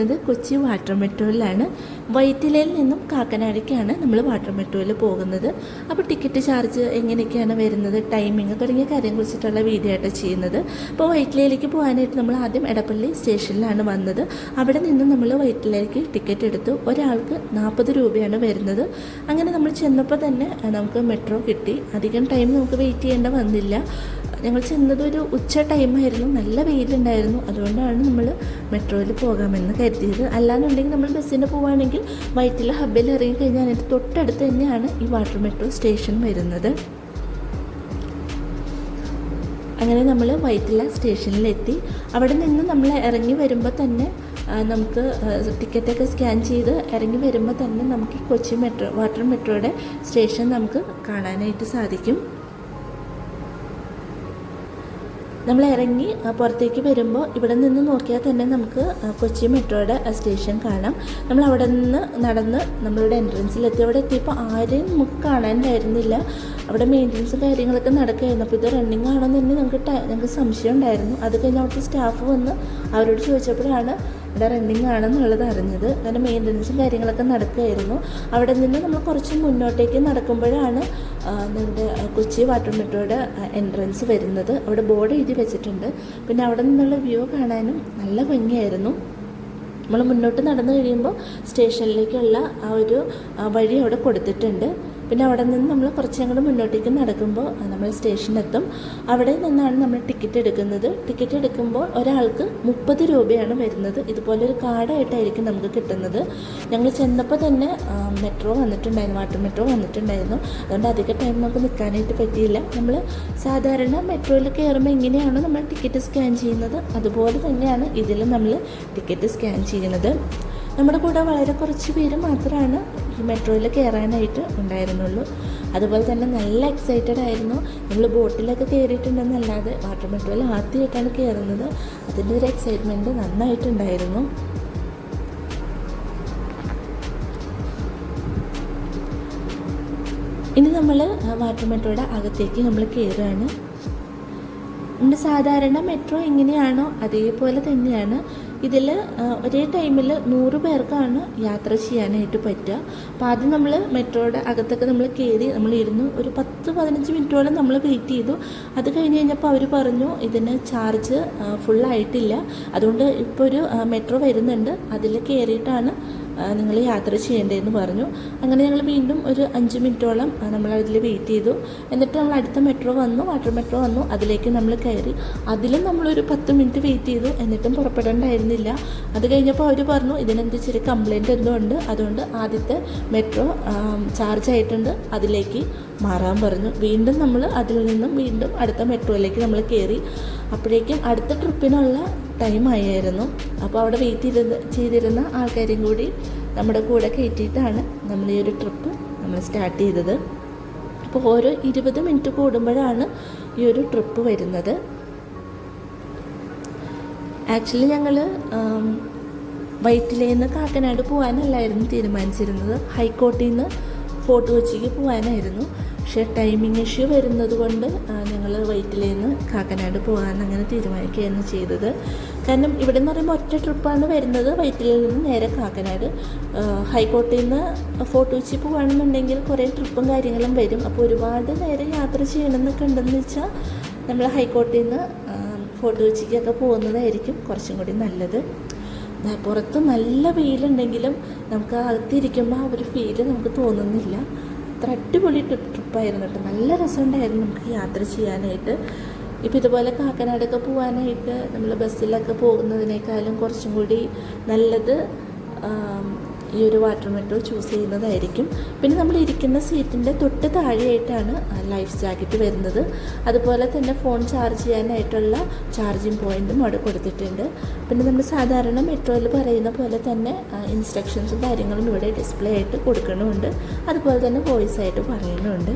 പോകുന്നത് കൊച്ചി വാട്ടർ മെട്രോയിലാണ്. വൈറ്റിലയിൽ നിന്നും കാക്കനാടിക്കാണ് നമ്മൾ വാട്ടർ മെട്രോയിൽ പോകുന്നത്. അപ്പോൾ ടിക്കറ്റ് ചാർജ് എങ്ങനെയൊക്കെയാണ് വരുന്നത് ടൈമിങ് തുടങ്ങിയ കാര്യം കുറിച്ചിട്ടുള്ള വീഡിയോ ആയിട്ട് ചെയ്യുന്നത്. അപ്പോൾ വൈറ്റിലയിലേക്ക് പോകാനായിട്ട് നമ്മൾ ആദ്യം എടപ്പള്ളി സ്റ്റേഷനിലാണ് വന്നത്. അവിടെ നിന്ന് നമ്മൾ വൈറ്റിലയിലേക്ക് ടിക്കറ്റ് എടുത്തു. ഒരാൾക്ക് നാൽപ്പത് രൂപയാണ് വരുന്നത്. അങ്ങനെ നമ്മൾ ചെന്നപ്പോൾ തന്നെ നമുക്ക് മെട്രോ കിട്ടി. അധികം ടൈം നമുക്ക് വെയിറ്റ് ചെയ്യേണ്ട വന്നില്ല. ഞങ്ങൾ ചെന്നത് ഒരു ഉച്ച ടൈമായിരുന്നു നല്ല വെയിലുണ്ടായിരുന്നു. അതുകൊണ്ടാണ് നമ്മൾ മെട്രോയിൽ പോകാമെന്ന് കരുതിയത്. അല്ലാന്നുണ്ടെങ്കിൽ നമ്മൾ ബസ്സിന് പോവുകയാണെങ്കിൽ വൈറ്റില ഹബ്ബിൽ ഇറങ്ങി കഴിഞ്ഞാൽ അതിന്റെ തൊട്ടടുത്ത് തന്നെയാണ് ഈ വാട്ടർ മെട്രോ സ്റ്റേഷൻ വരുന്നത്. അങ്ങനെ നമ്മൾ വൈറ്റില സ്റ്റേഷനിലെത്തി അവിടെ നിന്ന് നമ്മൾ ഇറങ്ങി വരുമ്പോൾ തന്നെ നമുക്ക് ടിക്കറ്റൊക്കെ സ്കാൻ ചെയ്ത് ഇറങ്ങി വരുമ്പോൾ തന്നെ നമുക്ക് ഈ കൊച്ചി മെട്രോ വാട്ടർ മെട്രോയുടെ സ്റ്റേഷൻ നമുക്ക് കാണാനായിട്ട് സാധിക്കും. നമ്മൾ ഇറങ്ങി പുറത്തേക്ക് വരുമ്പോൾ ഇവിടെ നിന്ന് നോക്കിയാൽ തന്നെ നമുക്ക് കൊച്ചി മെട്രോയുടെ സ്റ്റേഷൻ കാണാം. നമ്മൾ അവിടെ നിന്ന് നടന്ന് നമ്മളുടെ എൻട്രൻസിലെത്തി. അവിടെ എത്തിയപ്പോൾ ആരെയും നമുക്ക് കാണാനുണ്ടായിരുന്നില്ല അവിടെ മെയിന്റനൻസും കാര്യങ്ങളൊക്കെ നടക്കുകയായിരുന്നു. അപ്പോൾ ഇത് റണ്ണിങ് ആണോ എന്ന് തന്നെ ഞങ്ങൾക്ക് ഞങ്ങൾക്ക് സംശയം ഉണ്ടായിരുന്നു. അത് കഴിഞ്ഞ് അവിടുത്തെ സ്റ്റാഫ് വന്ന് അവരോട് ചോദിച്ചപ്പോഴാണ് ഇവിടെ റണ്ണിങ് ആണെന്നുള്ളത് അറിഞ്ഞത്. അങ്ങനെ മെയിന്റനൻസും കാര്യങ്ങളൊക്കെ നടക്കുകയായിരുന്നു അവിടെ നിന്ന് നമ്മൾ കുറച്ച് മുന്നോട്ടേക്ക് നടക്കുമ്പോഴാണ് നമ്മുടെ കൊച്ചി വാട്ടർ മെട്രോയുടെ എൻട്രൻസ് വരുന്നത്. അവിടെ ബോർഡ് എഴുതി വെച്ചിട്ടുണ്ട്. പിന്നെ അവിടെ നിന്നുള്ള വ്യൂ കാണാനും നല്ല ഭംഗിയായിരുന്നു. നമ്മൾ മുന്നോട്ട് നടന്നു കഴിയുമ്പോൾ സ്റ്റേഷനിലേക്കുള്ള ആ ഒരു വഴി അവിടെ കൊടുത്തിട്ടുണ്ട്. പിന്നെ അവിടെ നിന്ന് നമ്മൾ കുറച്ചങ്ങോട്ട് മുന്നോട്ടേക്ക് നടക്കുമ്പോൾ നമ്മൾ സ്റ്റേഷനിലെത്തും. അവിടെ നിന്നാണ് നമ്മൾ ടിക്കറ്റ് എടുക്കുന്നത്. ടിക്കറ്റ് എടുക്കുമ്പോൾ ഒരാൾക്ക് മുപ്പത് രൂപയാണ് വരുന്നത്. ഇതുപോലൊരു കാർഡായിട്ടായിരിക്കും നമുക്ക് കിട്ടുന്നത്. ഞങ്ങൾ ചെന്നപ്പോൾ തന്നെ മെട്രോ വന്നിട്ടുണ്ടായിരുന്നു വാട്ടർ മെട്രോ വന്നിട്ടുണ്ടായിരുന്നു. അതുകൊണ്ട് അധിക ടൈം നമുക്ക് നിൽക്കാനായിട്ട് പറ്റിയില്ല. നമ്മൾ സാധാരണ മെട്രോയിൽ കയറുമ്പോൾ എങ്ങനെയാണോ നമ്മൾ ടിക്കറ്റ് സ്കാൻ ചെയ്യുന്നത്. അതുപോലെ തന്നെയാണ് ഇതിൽ നമ്മൾ ടിക്കറ്റ് സ്കാൻ ചെയ്യുന്നത്. നമ്മുടെ കൂടെ വളരെ കുറച്ച് പേര് മാത്രമാണ് ഈ മെട്രോയിൽ കയറാനായിട്ട് ഉണ്ടായിരുന്നുള്ളൂ. അതുപോലെ തന്നെ നല്ല എക്സൈറ്റഡ് ആയിരുന്നു. നമ്മൾ ബോട്ടിലൊക്കെ കയറിയിട്ടുണ്ടെന്നല്ലാതെ വാട്ടർ മെട്രോയിൽ ആദ്യമായിട്ടാണ് കയറുന്നത്. അതിന്റെ ഒരു എക്സൈറ്റ്മെന്റ് നന്നായിട്ടുണ്ടായിരുന്നു. ഇനി നമ്മൾ വാട്ടർ മെട്രോയുടെ അകത്തേക്ക് നമ്മൾ കയറുകയാണ്. നമ്മുടെ സാധാരണ മെട്രോ എങ്ങനെയാണോ അതേപോലെ തന്നെയാണ്. ഇതിൽ ഒരേ ടൈമിൽ നൂറ് പേർക്കാണ് യാത്ര ചെയ്യാനായിട്ട് പറ്റുക. അപ്പോൾ ആദ്യം നമ്മൾ മെട്രോയുടെ അകത്തൊക്കെ നമ്മൾ കയറി നമ്മൾ ഇരുന്നു ഒരു പത്ത് പതിനഞ്ച് മിനിറ്റോളം നമ്മൾ വെയിറ്റ് ചെയ്തു. അത് കഴിഞ്ഞ് കഴിഞ്ഞപ്പോൾ അവർ പറഞ്ഞു ഇതിന് ചാർജ് ഫുള്ളായിട്ടില്ല അതുകൊണ്ട് ഇപ്പോൾ ഒരു മെട്രോ വരുന്നുണ്ട്. അതിൽ കയറിയിട്ടാണ് നിങ്ങൾ യാത്ര ചെയ്യേണ്ടതെന്ന് പറഞ്ഞു. അങ്ങനെ ഞങ്ങൾ വീണ്ടും ഒരു അഞ്ച് മിനിറ്റോളം നമ്മൾ അതിൽ വെയിറ്റ് ചെയ്തു. എന്നിട്ട് നമ്മൾ അടുത്ത മെട്രോ വന്നു. വാട്ടർ മെട്രോ വന്നു. അതിലേക്ക് നമ്മൾ കയറി. അതിലും നമ്മളൊരു പത്ത് മിനിറ്റ് വെയിറ്റ് ചെയ്തു. എന്നിട്ടും പുറപ്പെടേണ്ടായിരുന്നില്ല. അത് കഴിഞ്ഞപ്പോൾ അവർ പറഞ്ഞു ഇതിനെന്ത് ചെറിയ കംപ്ലയിന്റ് എന്തോ ഉണ്ട്. അതുകൊണ്ട് ആദ്യത്തെ മെട്രോ ചാർജ് ആയിട്ടുണ്ട്. അതിലേക്ക് മാറാൻ പറഞ്ഞു. വീണ്ടും നമ്മൾ അതിൽ നിന്നും വീണ്ടും അടുത്ത മെട്രോയിലേക്ക് നമ്മൾ കയറി. അപ്പോഴേക്കും അടുത്ത ട്രിപ്പിനുള്ള ടൈം ആയിരുന്നു. അപ്പോൾ അവിടെ വെയിറ്റ് ചെയ്ത് ചെയ്തിരുന്ന ആൾക്കാരെയും കൂടി നമ്മുടെ കൂടെ കയറ്റിയിട്ടാണ് നമ്മൾ ഈ ഒരു ട്രിപ്പ് നമ്മൾ സ്റ്റാർട്ട് ചെയ്തത്. അപ്പോൾ ഓരോ ഇരുപത് മിനിറ്റ് കൂടുമ്പോഴാണ് ഈ ഒരു ട്രിപ്പ് വരുന്നത്. ആക്ച്വലി ഞങ്ങൾ വൈറ്റിലേന്ന് കാക്കനാട് പോകാനല്ലായിരുന്നു തീരുമാനിച്ചിരുന്നത്. ഹൈക്കോട്ടിൽ നിന്ന് ഫോർട്ട് കൊച്ചിക്ക് പോകാനായിരുന്നു. പക്ഷേ ടൈമിംഗ് ഇഷ്യൂ വരുന്നത് കൊണ്ട് ഞങ്ങൾ വൈറ്റിൽ നിന്ന് കാക്കനാട് പോകാൻ അങ്ങനെ തീരുമാനിക്കുകയായിരുന്നു ചെയ്തത്. കാരണം ഇവിടെ നിന്ന് പറയുമ്പോൾ ഒറ്റ ട്രിപ്പാണ് വരുന്നത്. വൈറ്റിൽ നിന്ന് നേരെ കാക്കനാട്. ഹൈക്കോട്ടയിൽ നിന്ന് ഫോർട്ട് കൊച്ചി പോകുകയാണെന്നുണ്ടെങ്കിൽ കുറേ ട്രിപ്പും കാര്യങ്ങളും വരും. അപ്പോൾ ഒരുപാട് നേരം യാത്ര ചെയ്യണമെന്നൊക്കെ ഉണ്ടെന്ന് വെച്ചാൽ നമ്മൾ ഹൈക്കോർട്ടിൽ നിന്ന് ഫോർട്ട് കൊച്ചിക്കൊക്കെ പോകുന്നതായിരിക്കും കുറച്ചും കൂടി നല്ലത്. പുറത്ത് നല്ല വെയിലുണ്ടെങ്കിലും നമുക്ക് അകത്തിരിക്കുമ്പോൾ ആ ഒരു ഫീൽ നമുക്ക് തോന്നുന്നില്ല. അത്ര അടിപൊളി ട്രിപ്പ് ട്രിപ്പായിരുന്നു കേട്ടോ. നല്ല രസമുണ്ടായിരുന്നു നമുക്ക് യാത്ര ചെയ്യാനായിട്ട്. ഇപ്പോൾ ഇതുപോലെ കാക്കനാടൊക്കെ പോകാനായിട്ട് നമ്മൾ ബസ്സിലൊക്കെ പോകുന്നതിനേക്കാളും കുറച്ചും കൂടി നല്ലത് ഈ ഒരു വാട്ടർ മെട്രോ ചൂസ് ചെയ്യുന്നതായിരിക്കും. പിന്നെ നമ്മൾ ഇരിക്കുന്ന സീറ്റിന്റെ തൊട്ട് താഴെയായിട്ടാണ് ലൈഫ് ജാക്കറ്റ് വരുന്നത്. അതുപോലെ തന്നെ ഫോൺ ചാർജ് ചെയ്യാനായിട്ടുള്ള ചാർജിങ് പോയിന്റും അവിടെ കൊടുത്തിട്ടുണ്ട്. പിന്നെ നമ്മൾ സാധാരണ മെട്രോയിൽ പറയുന്ന പോലെ തന്നെ ഇൻസ്ട്രക്ഷൻസും കാര്യങ്ങളും ഇവിടെ ഡിസ്പ്ലേ ആയിട്ട് കൊടുക്കണമുണ്ട് അതുപോലെ തന്നെ വോയിസ് ആയിട്ട് പറയുന്നുണ്ട്.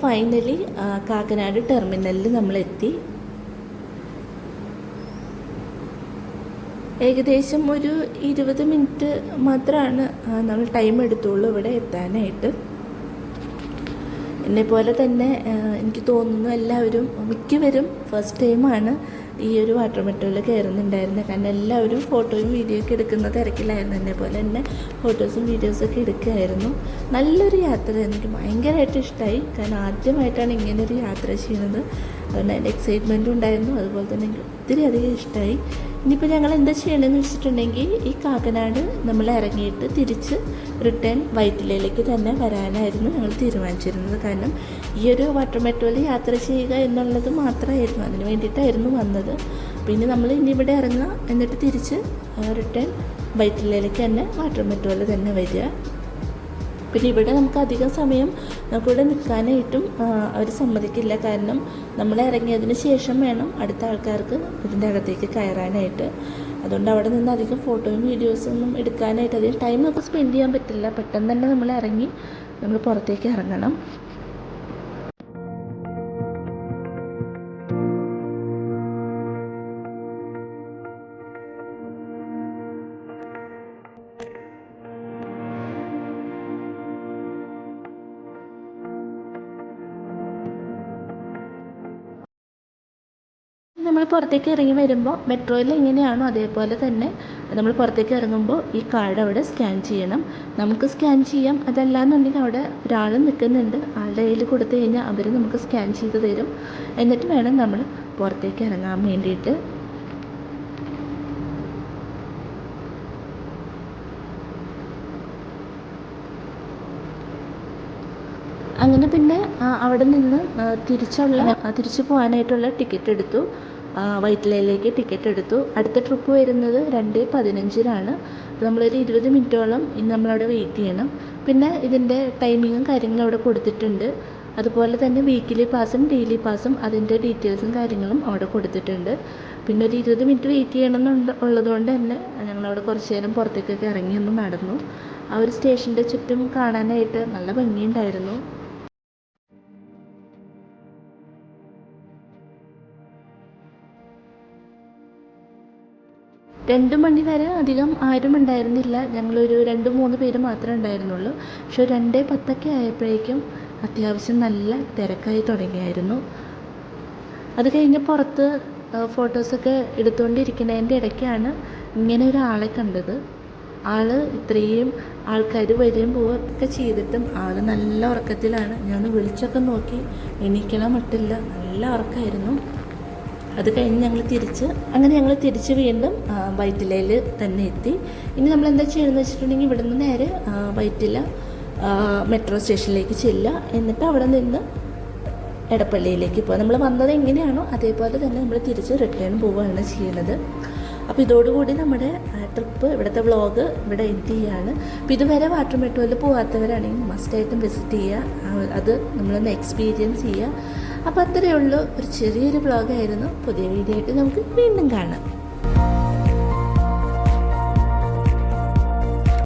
ഫൈനലി കാക്കനാട് ടെർമിനലിൽ നമ്മൾ എത്തി ഏകദേശം ഒരു ഇരുപത് മിനിറ്റ് മാത്രമാണ് നമ്മൾ ടൈം എടുത്തുള്ളൂ ഇവിടെ എത്താനായിട്ട്. എന്നെ പോലെ തന്നെ എനിക്ക് തോന്നുന്നു എല്ലാവരും മിക്കവരും ഫസ്റ്റ് ടൈമാണ് ഈ ഒരു വാട്ടർ മെട്രോയിൽ കയറുന്നുണ്ടായിരുന്നു കാരണം എല്ലാവരും ഫോട്ടോയും വീഡിയോ ഒക്കെ എടുക്കുന്ന തിരക്കിലായിരുന്നു. എന്നെ പോലെ തന്നെ ഫോട്ടോസും വീഡിയോസും ഒക്കെ എടുക്കുകയായിരുന്നു. നല്ലൊരു യാത്ര എനിക്ക് ഭയങ്കരമായിട്ട് ഇഷ്ടമായി കാരണം ആദ്യമായിട്ടാണ് ഇങ്ങനൊരു യാത്ര ചെയ്യുന്നത്. അതുകൊണ്ട് അതിന്റെ എക്സൈറ്റ്മെന്റും ഉണ്ടായിരുന്നു. അതുപോലെ തന്നെ എനിക്ക് ഒത്തിരി അധികം ഇഷ്ടമായി ഇനിയിപ്പോൾ ഞങ്ങൾ എന്താ ചെയ്യണമെന്ന് വെച്ചിട്ടുണ്ടെങ്കിൽ ഈ കാക്കനാട് നമ്മൾ ഇറങ്ങിയിട്ട് തിരിച്ച് റിട്ടേൺ വൈറ്റിലയിലേക്ക് തന്നെ വരാനായിരുന്നു ഞങ്ങൾ തീരുമാനിച്ചിരുന്നത്. കാരണം ഈ ഒരു വാട്ടർ മെട്രോയിൽ യാത്ര ചെയ്യുക എന്നുള്ളത് മാത്രമായിരുന്നു. അതിന് വേണ്ടിയിട്ടായിരുന്നു വന്നത്. പിന്നെ നമ്മൾ ഇനി ഇവിടെ ഇറങ്ങുക എന്നിട്ട് തിരിച്ച് റിട്ടേൺ വൈറ്റിലയിലേക്ക് തന്നെ വാട്ടർ മെട്രോയിൽ തന്നെ വരിക. പിന്നെ ഇവിടെ നമുക്ക് അധികം സമയം നമുക്കിവിടെ നിൽക്കാനായിട്ടും അവർ സമ്മതിക്കില്ല. കാരണം നമ്മൾ ഇറങ്ങിയതിന് ശേഷം വേണം അടുത്ത ആൾക്കാർക്ക് ഇതിന്റെ അകത്തേക്ക് കയറാനായിട്ട്. അതുകൊണ്ട് അവിടെ നിന്ന് അധികം ഫോട്ടോയും വീഡിയോസും ഒന്നും എടുക്കാനായിട്ട് അധികം ടൈം നമുക്ക് സ്പെൻഡ് ചെയ്യാൻ പറ്റില്ല. പെട്ടെന്ന് തന്നെ നമ്മൾ ഇറങ്ങി നമ്മൾ പുറത്തേക്ക് ഇറങ്ങണം. നമ്മൾ പുറത്തേക്ക് ഇറങ്ങി വരുമ്പോൾ മെട്രോയിൽ എങ്ങനെയാണോ അതേപോലെ തന്നെ നമ്മൾ പുറത്തേക്ക് ഇറങ്ങുമ്പോൾ ഈ കാർഡ് അവിടെ സ്കാൻ ചെയ്യണം. നമുക്ക് സ്കാൻ ചെയ്യാം. അതല്ല എന്നുണ്ടെങ്കിൽ അവിടെ ഒരാൾ നിൽക്കുന്നുണ്ട്. ആളുടെ കയ്യിൽ കൊടുത്തു കഴിഞ്ഞാൽ അവർ നമുക്ക് സ്കാൻ ചെയ്ത് തരും. എന്നിട്ട് വേണം നമ്മൾ പുറത്തേക്ക് ഇറങ്ങാൻ വേണ്ടിയിട്ട്. അങ്ങനെ പിന്നെ അവിടെ നിന്ന് തിരിച്ചുള്ള തിരിച്ചു പോകാനായിട്ടുള്ള ടിക്കറ്റ് എടുത്തു. വൈറ്റിലയിലേക്ക് ടിക്കറ്റ് എടുത്തു. അടുത്ത ട്രിപ്പ് വരുന്നത് രണ്ട് പതിനഞ്ചിനാണ്. നമ്മളൊരു ഇരുപത് മിനിറ്റോളം ഇനി നമ്മളവിടെ വെയിറ്റ് ചെയ്യണം. പിന്നെ ഇതിന്റെ ടൈമിങ്ങും കാര്യങ്ങളും അവിടെ കൊടുത്തിട്ടുണ്ട്. അതുപോലെ തന്നെ വീക്കിലി പാസും ഡെയിലി പാസും അതിന്റെ ഡീറ്റെയിൽസും കാര്യങ്ങളും അവിടെ കൊടുത്തിട്ടുണ്ട്. പിന്നെ ഒരു ഇരുപത് മിനിറ്റ് വെയിറ്റ് ചെയ്യണം എന്നുണ്ട് ഉള്ളതുകൊണ്ട് തന്നെ ഞങ്ങളവിടെ കുറച്ച് നേരം പുറത്തേക്കൊക്കെ ഇറങ്ങി ഒന്ന് നടന്നു. ആ ഒരു സ്റ്റേഷന്റെ ചുറ്റും കാണാനായിട്ട് നല്ല ഭംഗിയുണ്ടായിരുന്നു. രണ്ട് മണി വരെ അധികം ആരും ഉണ്ടായിരുന്നില്ല. ഞങ്ങളൊരു രണ്ട് മൂന്ന് പേര് മാത്രമേ ഉണ്ടായിരുന്നുള്ളൂ. പക്ഷെ രണ്ട് പത്തൊക്കെ ആയപ്പോഴേക്കും അത്യാവശ്യം നല്ല തിരക്കായി തുടങ്ങിയായിരുന്നു. അത് കഴിഞ്ഞ് പുറത്ത് ഫോട്ടോസൊക്കെ എടുത്തുകൊണ്ടിരിക്കുന്നതിന്റെ ഇടയ്ക്കാണ് ഇങ്ങനെ ഒരാളെ കണ്ടത്. ആൾ ഇത്രയും ആൾക്കാർ വരികയും പോവുകയൊക്കെ ചെയ്തിട്ടും ആൾ നല്ല ഉറക്കത്തിലാണ്. ഞാൻ വിളിച്ചൊക്കെ നോക്കി എണീക്കണം മട്ടില്ല. നല്ല ഉറക്കമായിരുന്നു അത് കഴിഞ്ഞ് ഞങ്ങൾ തിരിച്ച് അങ്ങനെ ഞങ്ങൾ തിരിച്ച് വീണ്ടും വൈറ്റിലയിൽ തന്നെ എത്തി. ഇനി നമ്മൾ എന്താ ചെയ്യണമെന്ന് വെച്ചിട്ടുണ്ടെങ്കിൽ ഇവിടുന്ന് നേരെ വൈറ്റില മെട്രോ സ്റ്റേഷനിലേക്ക് ചെല്ലുക. എന്നിട്ട് അവിടെ നിന്ന് എടപ്പള്ളിയിലേക്ക് പോകുക നമ്മൾ വന്നത് എങ്ങനെയാണോ അതേപോലെ തന്നെ നമ്മൾ തിരിച്ച് റിട്ടേൺ പോവുകയാണ് ചെയ്യുന്നത് അപ്പോൾ ഇതോടുകൂടി നമ്മുടെ ട്രിപ്പ് ഇവിടുത്തെ വ്ളോഗ് ഇവിടെ എൻഡ് ചെയ്യാണ്. അപ്പോൾ ഇതുവരെ വാട്ടർ മെട്രോയിൽ പോകാത്തവരാണെങ്കിൽ മസ്റ്റായിട്ടും വിസിറ്റ് ചെയ്യുക. അത് നമ്മളൊന്ന് എക്സ്പീരിയൻസ് ചെയ്യുക. അപ്പോൾ അത്രയേ ഉള്ളൂ. ഒരു ചെറിയൊരു വ്ളോഗായിരുന്നു പുതിയ വീഡിയോ ആയിട്ട് നമുക്ക് വീണ്ടും കാണാം.